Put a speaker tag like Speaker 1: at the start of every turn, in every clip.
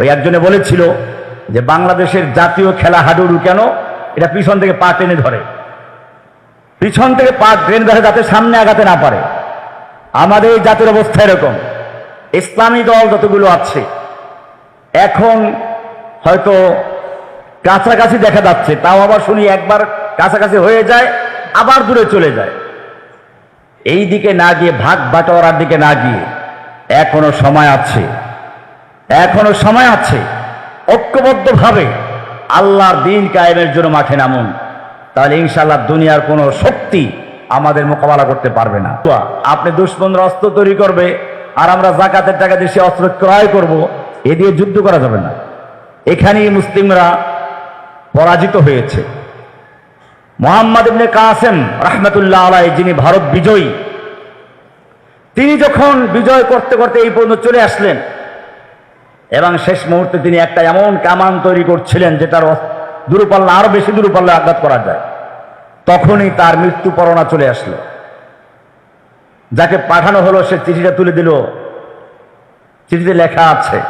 Speaker 1: ওই একজনে বলেছিল যে বাংলাদেশের জাতীয় খেলা হাডুডু কেন? এটা পিছন থেকে পা টেনে ধরে। পিছন থেকে পা টেনে ধরে যাতে সামনে আগাতে না পারে। আমাদের এই জাতির অবস্থা এরকম। ইসলামী দল যতগুলো আছে, এখন হয়তো কাছাকাছি দেখা যাচ্ছে, তাও আবার শুনি একবার কাছাকাছি হয়ে যায়, আবার দূরে চলে যায়। এই দিকে না গিয়ে ভাগ বাটোয়ারার দিকে না গিয়ে এখনও সময় আছে। এখনও সময় আছে। ঐক্যবদ্ধভাবে আল্লাহর দিন কায়েমের জন্য মাঠে নামুন। তাহলে ইনশাল্লাহ দুনিয়ার কোনো শক্তি আমাদের মোকাবেলা করতে পারবে না। আপনি দুশ্মনরা অস্ত্র তৈরি করবে, আর আমরা জাকাতের টাকা দিয়ে সে অস্ত্র ক্রয় করব, এ দিয়ে যুদ্ধ করা যাবে না। এখানেই মুসলিমরা পরাজিত হয়েছে। মোহাম্মদ ইবনে কাসেম রহমতুল্লাহ আলাই যিনি ভারত বিজয়ী, তিনি যখন বিজয় করতে করতে এই পর্যন্ত চলে আসলেন এবং শেষ মুহূর্তে তিনি একটা এমন কামান তৈরি করছিলেন যেটার দূরপাল্লা, আরও বেশি দূরপাল্লা আঘাত করা যায়। তখনই তার মৃত্যু পরণা চলে আসলো। যাকে পাঠানো হলো, সে চিঠিটা তুলে দিল। চিঠিতে লেখা আছে,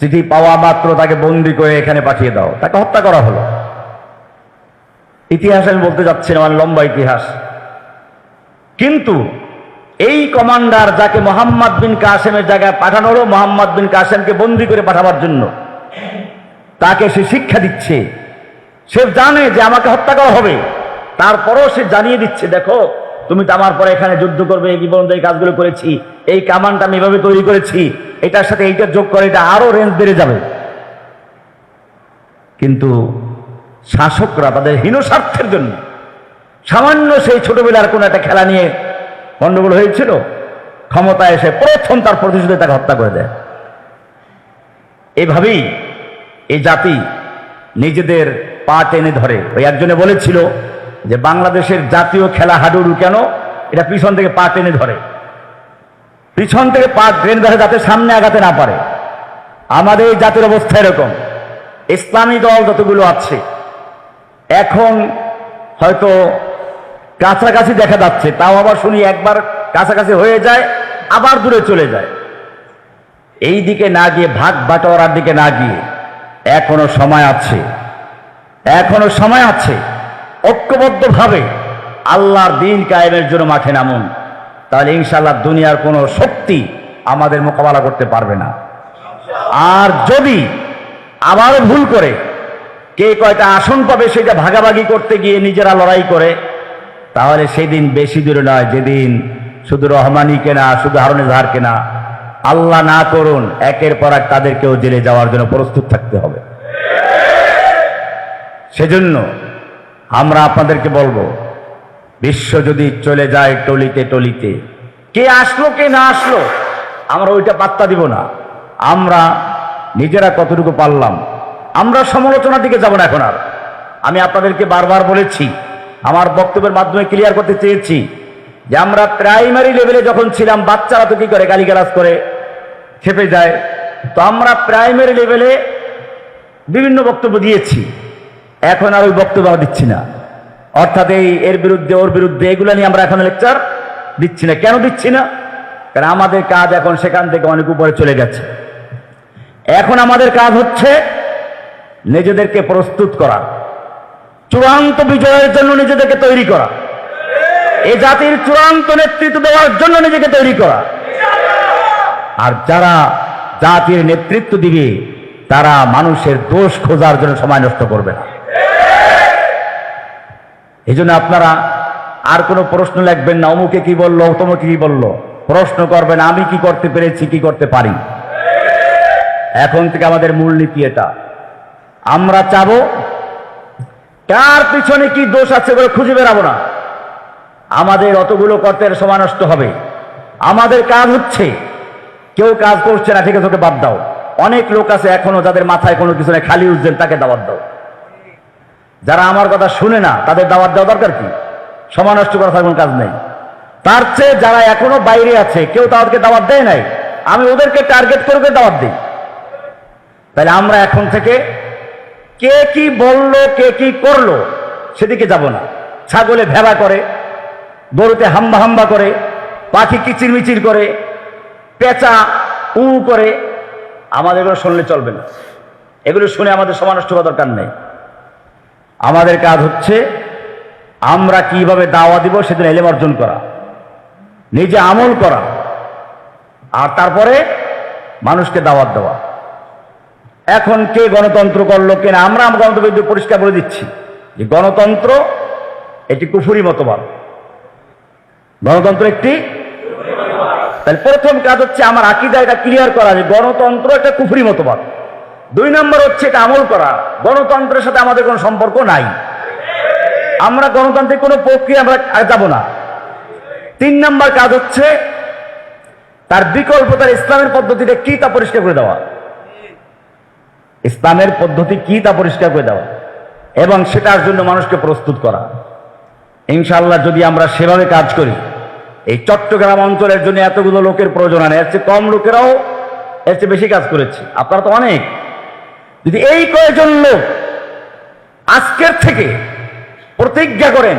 Speaker 1: চিঠি পাওয়া মাত্র তাকে বন্দি করে এখানে পাঠিয়ে দাও। তাকে হত্যা করা হলো। ইতিহাস আমি বলতে যাচ্ছি না আমার লম্বা ইতিহাস। কিন্তু এই কমান্ডার যাকে মোহাম্মদ বিন কাসেমের জায়গায় পাঠানো হলো মোহাম্মদ বিন কাসেমকে বন্দি করে পাঠাবার জন্য, তাকে সে শিক্ষা দিচ্ছে। সে জানে যে আমাকে হত্যা করা হবে। তারপরও সে জানিয়ে দিচ্ছে, দেখো, তুমি তো আমার পরে এখানে যুদ্ধ করবে, এই জীবন এই কাজগুলো করেছি, এই কামানটা আমি এভাবে তৈরি করেছি, এটার সাথে এইটা যোগ করে, এটা আরও রেঞ্জ বেড়ে যাবে। কিন্তু শাসকরা তাদের হীন স্বার্থের জন্য সামান্য সেই ছোটবেলার কোনো একটা খেলা নিয়ে গন্ডগোল হয়েছিল ক্ষমতা এসে প্রথম তার প্রতিশোধে তাকে হত্যা করে দেয়। এভাবেই এই জাতি নিজেদের পা টেনে ধরে। ওই একজনে বলেছিল যে, বাংলাদেশের জাতীয় খেলা হাডুডু কেন? এটা পিছন থেকে পা টেনে ধরে। পিছন থেকে পা টেনে ধরে যাতে সামনে আগাতে না পারে। আমাদের এই জাতির অবস্থা এরকম। ইসলামী দল যতগুলো আছে, এখন হয়তো কাছাকাছি দেখা যাচ্ছে। তাও আবার শুনি একবার কাছাকাছি হয়ে যায়, আবার দূরে চলে যায়। এই দিকে না গিয়ে ভাগ বাটোয়ারার দিকে না গিয়ে এখনও সময় আছে। এখনও সময় আছে। ঐক্যবদ্ধভাবে আল্লাহর দিন কায়েমের জন্য মাঠে নামুন। তাহলে ইনশাল্লাহ দুনিয়ার কোনো শক্তি আমাদের মোকাবেলা করতে পারবে না। আর যদি আবারও ভুল করে, কে কয়টা আসন পাবে সেটা ভাগাভাগি করতে গিয়ে নিজেরা লড়াই করে তাহলে সেদিন বেশি দূরে নয়, যেদিন শুধু রহমানি কেনা, শুধু হারুনে ধার কেনা। আল্লাহ না করুন, একের পর এক তাদেরকেও জেলে যাওয়ার জন্য প্রস্তুত থাকতে হবে। সেজন্য আমরা আপনাদেরকে বলব, বিশ্ব যদি চলে যায় টলিতে টলিতে, কে আসলো, কে না আসলো, আমরা ওইটা পাত্তা দিব না। আমরা নিজেরা কতটুকু পারলাম, আমরা সমালোচনার দিকে যাব না এখন আর। আমি আপনাদেরকে বারবার বলেছি আমার বক্তব্যের মাধ্যমে ক্লিয়ার করতে চেয়েছি যে আমরা প্রাইমারি লেভেলে যখন ছিলাম, বাচ্চারা তো কি করে গালিগালাজ করে, খেপে যায়। তো আমরা প্রাইমারি লেভেলে বিভিন্ন বক্তব্য দিয়েছি। এখন আর ওই বক্তব্য দিচ্ছি না। অর্থাৎ এই এর বিরুদ্ধে, ওর বিরুদ্ধে এগুলো নিয়ে আমরা এখন লেকচার দিচ্ছি না। কেন দিচ্ছি না? কারণ আমাদের কাজ এখন সেখান থেকে অনেক উপরে চলে গেছে। এখন আমাদের কাজ হচ্ছে নিজেদেরকে প্রস্তুত করা। চূড়ান্ত বিজয়ের জন্য নিজেদেরকে তৈরি করা। এই জাতির চূড়ান্ত নেতৃত্ব দেওয়ার জন্য নিজেকে তৈরি করা। আর যারা জাতির নেতৃত্ব দিবে, তারা মানুষের দোষ খোঁজার জন্য সময় নষ্ট করবে না। এই জন্য আপনারা আর কোনো প্রশ্ন লিখবেন না। অমুকে কি বলল তমুকে কি বলল? প্রশ্ন করবেন, আমি কি করতে পেরেছি, কি করতে পারি? এখন থেকে আমাদের মূলনীতি এটা। আমরা চাবো কার পিছনে কি দোষ আছে বলে খুঁজে বেরাবো না? আমাদের অতগুলো কর্তের সময় নষ্ট হবে। আমাদের কাজ হচ্ছে, কেউ কাজ করছে না, ঠিক আছে, ওকে বাদ দাও। অনেক লোক আছে এখনও যাদের মাথায় কোনো কিছু নেই, খালি উজ্জেন তাকে দাওয়াত দাও। যারা আমার কথা শুনে না, তাদের দাওয়াত দেওয়া দরকার কি? সময় নষ্ট করা থাকার কোনো কাজ নেই। তার চেয়ে যারা এখনও বাইরে আছে, কেউ তাদেরকে দাওয়াত দেয় নাই। আমি ওদেরকে টার্গেট করে দাওয়াত দিই। তাহলে আমরা এখন থেকে কে কি বলল, কে কি করল, সেদিকে যাব না। ছাগলে ভেড়া করে, গরুতে হাম্বা হাম্বা করে, পাখি কিচিরমিচির করে, পেঁচা উ করে, আমাদের এগুলো শুনলে চলবে না। এগুলো শুনে আমাদের সমান নষ্ট করার দরকার নেই। আমাদের কাজ হচ্ছে, আমরা কীভাবে দাওয়া দিব সেদিন এলেম অর্জন করা, নিজে আমল করা, আর তারপরে মানুষকে দাওয়াত দেওয়া। এখন কে গণতন্ত্র করল কে না আমরা গণতন্ত্র পরিষ্কার বলে দিচ্ছি যে গণতন্ত্র এটি কুফুরি মতবাদ। গণতন্ত্র একটি তাহলে প্রথম কাজ হচ্ছে আমার আকিদা এটা ক্লিয়ার করা যে গণতন্ত্র একটা কুফুরি মতবাদ। দুই নম্বর হচ্ছে এটা আমল করা। গণতন্ত্রের সাথে আমাদের কোনো সম্পর্ক নাই। আমরা গণতান্ত্রিক কোনো প্রক্রিয়া আমরা যাব না। তিন নম্বর কাজ হচ্ছে তার বিকল্প তার ইসলামের পদ্ধতিটা কি তা পরিষ্কার করে দেওয়া। ইসলামের পদ্ধতি কি তা পরিষ্কার করে দেওয়া এবং সেটার জন্য মানুষকে প্রস্তুত করা। ইনশাল্লাহ যদি আমরা সেভাবে কাজ করি, এই চট্টগ্রাম অঞ্চলের জন্য এতগুলো লোকের প্রয়োজন হয় না। এর চেয়ে কম লোকেরাও এর চেয়ে বেশি কাজ করেছে। আপনারা তো অনেক। যদি এই কয়েকজন লোক আজকের থেকে প্রতিজ্ঞা করেন,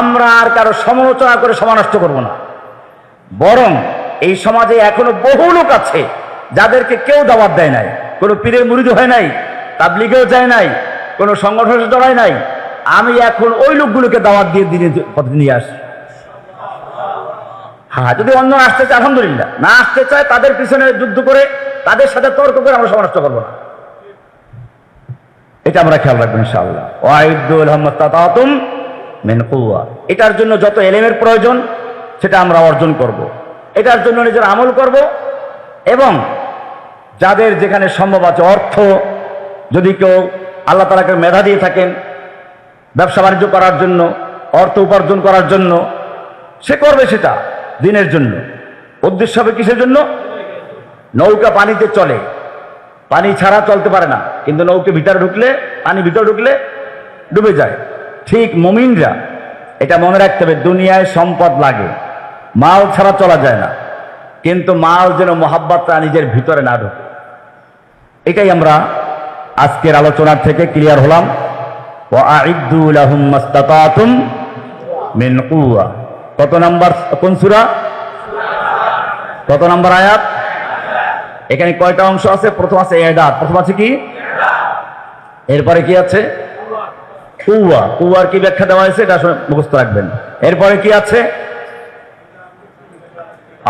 Speaker 1: আমরা আর কারও সমালোচনা করে সমানষ্ট করব না। বরং এই সমাজে এখনও বহু লোক আছে যাদেরকে কেউ দাবাত দেয় নাই। কোনো পীরের মুরিদ হয় নাই, তাবলিগেও যায় নাই, কোনো সংগঠনের জড়ায় নাই, আমি এখন ওই লোকগুলোকে দাওয়াত দিয়ে দিনে পথে নিয়ে আসি হ্যাঁ যদি অন্য আসতে চায়, আলহামদুলিল্লাহ। না আসতে চায়, তাদের পিছনে যুদ্ধ করে, তাদের সাথে তর্ক করে আমরা সমানষ্ট করব না। এটা আমরা খেয়াল রাখব ইনশাআল্লাহ। ওয়াইদুল আহমদ তাতাতুম মিন কুওয়া। এটার জন্য যত এলেমের প্রয়োজন, সেটা আমরা অর্জন করব। এটার জন্য নিজের আমল করব এবং যাদের যেখানে সম্ভব আছে অর্থ, যদি কেউ আল্লাহ তালাকে মেধা দিয়ে থাকেন ব্যবসা বাণিজ্য করার জন্য, অর্থ উপার্জন করার জন্য, সে করবে সেটা দিনের জন্য। উদ্দেশ্য হবে কিসের জন্য? নৌকা পানিতে চলে। পানি ছাড়া চলতে পারে না, কিন্তু নৌকে ভিতরে ঢুকলে, পানি ভিতরে ঢুকলে ডুবে যায়। ঠিক মমিনরা এটা মনে রাখতে হবে, দুনিয়ায় সম্পদ লাগে, মাল ছাড়া চলা যায় না। কিন্তু মাল যেন মোহাব্বতটা নিজের ভিতরে না ঢুকে। এটাই আমরা আজকের আলোচনার থেকে ক্লিয়ার হলাম। ও আইদুল আহম্মাস্তাতুম মিন কুয়া কত নাম্বার, কোন সুরা? কত নাম্বার আয়াত? এখানে কয়টা অংশ আছে? প্রথম আছে এডাত প্রথম আছে কি? এরপরে কি আছে? কুয়া কুয়ার কি ব্যাখ্যা দেওয়া হয়েছে? এটা মুখস্থ রাখবেন। এরপরে কি আছে?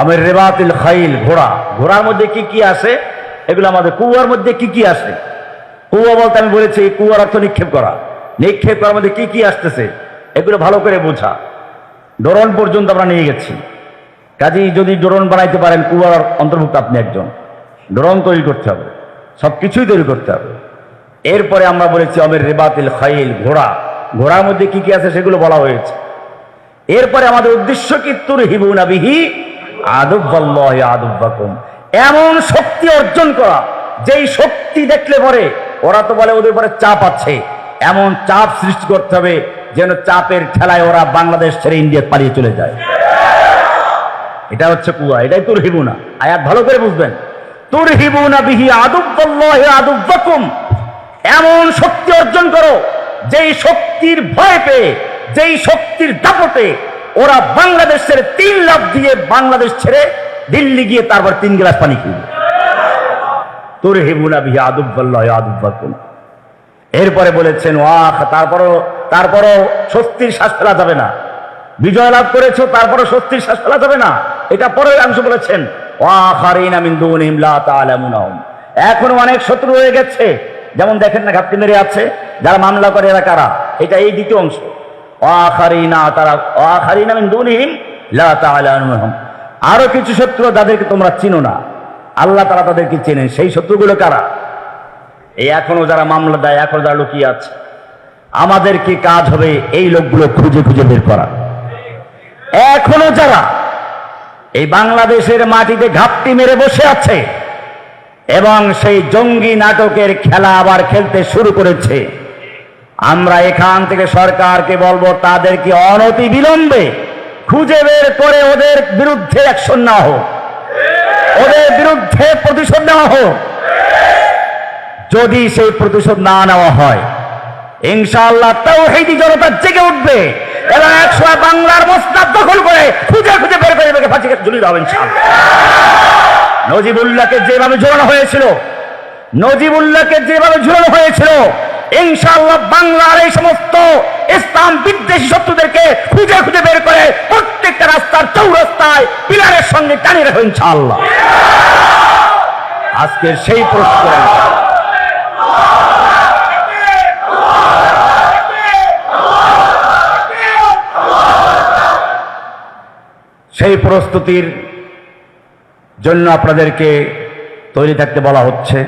Speaker 1: আমের রেবাতিল খাইল, ঘোড়া। ঘোড়ার মধ্যে কি কি আসে এগুলো আমাদের কুয়ার মধ্যে কি কি আসে? কুয়া বলতে আমি বলেছি কুয়ার অর্থ নিক্ষেপ করা। নিক্ষেপ করার মধ্যে কি কি আসতেছে? এগুলো ভালো করে বোঝা। ডোরন পর্যন্ত আমরা নিয়ে গেছি। কাজেই যদি ডোরন বানাইতে পারেন, কুয়ার অন্তর্ভুক্ত আপনি একজন। ড্রোন তৈরি করতে হবে। সব কিছুই তৈরি করতে হবে। এরপরে আমরা বলেছি অমের রেবাতিল খাইল, ঘোড়া। ঘোড়ার মধ্যে কি কি আছে সেগুলো বলা হয়েছে। এরপরে আমাদের উদ্দেশ্য কি? তুর হিবুনা বিহি আদুব্বাল্লাহ আদুব্বাকুম। এমন শক্তি অর্জন করা, যেই শক্তি দেখলে পরে ওরা তো বলে ওদের উপরে চাপ আছে। এমন চাপ সৃষ্টি করতে হবে যেন চাপের ঠেলায় ওরা বাংলাদেশ ছেড়ে ইন্ডিয়া পালিয়ে চলে যায়। এটা হচ্ছে কুয়া, এটাই তুর হিবুনা আয়াত ভালো করে বুঝবেন। তুর হিবুনা বিহি আদুব্বাল্লাহ আদুব্বাকুম। এমন শক্তি অর্জন করো, যেই শক্তির ভয় পেয়ে, যেই শক্তির দাপটে ওরা বাংলাদেশ ছেড়ে তিন লাখ দিয়ে বাংলাদেশ ছেড়ে দিল্লি গিয়ে তারপর তিন গ্লাস পানি কিনবে তোর হেবুনা বিহি আদুব্বাল্লাহ আদুব্বাকুম এরপরে বলেছেন, ওয়াহ, তারপরও তারপরও স্বস্তির শ্বাস ফেলা যাবে না। বিজয় লাভ করেছ, তারপরও স্বস্তির শ্বাস ফেলা যাবে না। এটা পরের অংশ বলেছেন এখনও অনেক শত্রু হয়ে গেছে। যেমন দেখেন না, ঘাপটি মেরে আছে। যারা মামলা করে এরা কারা? এটা এই দ্বিতীয় অংশ। ওয়াখারিনা তারা ওয়াখারিনা মিন দুনিহিম লা তাআলামুনাহুম আরও কিছু শত্রু যাদেরকে তোমরা চিনো না। আল্লাহ তারা তাদেরকে চেনেন। সেই শত্রুগুলো কারা? এই এখনও যারা মামলা দেয়, এখনও যারা লুকিয়ে আছে। আমাদের কি কাজ হবে? এই লোকগুলো খুঁজে খুঁজে বের করা। এখনও যারা এই বাংলাদেশের মাটিতে ঘাপটি মেরে বসে আছে এবং সেই জঙ্গি নাটকের খেলা আবার খেলতে শুরু করেছে, আমরা এখান থেকে সরকারকে বলব তাদেরকে অনতি বিলম্বে খুঁজে বের করে ওদের বিরুদ্ধে অ্যাকশন না হোক। ওদের বিরুদ্ধে প্রতিশোধ নেওয়া হোক। যদি সেই প্রতিশোধ না নেওয়া হয়, ইনশাআল্লাহ তাও হেদি জনতা জেগে উঠবে এবং একসময় বাংলার মস্তাব দখল করে খুঁজে খুঁজে বের করে বের ফাঁসি ঝুলিয়ে দেওয়া ইনশাআল্লাহ। নজিবুল্লাহকে যেভাবে ঝোলানো হয়েছিল, নজিবুল্লাহকে যেভাবে ঝুলানো হয়েছিল ইনশাআল্লাহ বাংলার এই সমস্ত ইসলাম বিদ্বেষী শত্রুদেরকে খুঁজে খুঁজে বের করে প্রত্যেকটা রাস্তার চৌরাস্তায় পিলারের সঙ্গে টানিয়ে রাখো ইনশাআল্লাহ। আজকে সেই প্রশ্ন। সেই প্রস্তুতির জন্য আপনাদেরকে তৈরি থাকতে বলা হচ্ছে।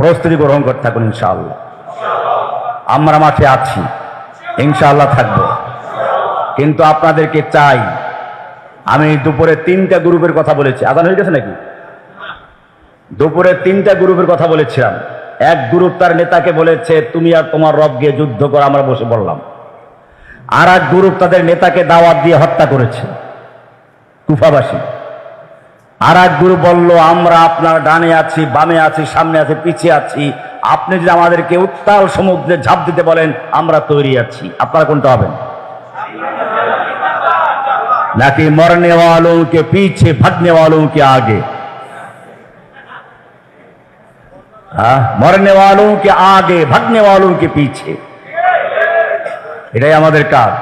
Speaker 1: প্রস্তুতি গ্রহণ করতে থাকুন ইনশাআল্লাহ। আমরা মাঠে আছি। ইনশাআল্লাহ থাকব। কিন্তু আপনাদেরকে চাই, আমি দুপুরে তিনটা গ্রুপের কথা বলেছি। আদান হয়ে গেছে নাকি? দুপুরে তিনটা গ্রুপের কথা বলেছিলাম। এক গ্রুপ তার নেতাকে বলেছে, তুমি আর তোমার রব গিয়ে যুদ্ধ করো, আমরা বসে বললাম আর এক গ্রুপ তাদের নেতাকে দাওয়াত দিয়ে হত্যা করেছে। কুফাবাসী। আর এক গুরু বলল, আমরা আপনার ডানে আছি, বামে আছি, সামনে আছি পিছিয়ে আছি। আপনি যদি আমাদেরকে উত্তাল সমুদ্রে ঝাঁপ দিতে বলেন, আমরা তৈরি আছি। আপনারা কোনটা হবেন নাকি মরনে কে পিছে ভাগনে কে আগে? মরনে কে আগে, ভাগনে কে পিছে। এটাই আমাদের কাজ।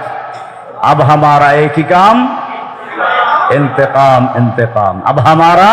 Speaker 1: আব হামারা একই কাম এতে এতেকাম এতেকাম আব হামারা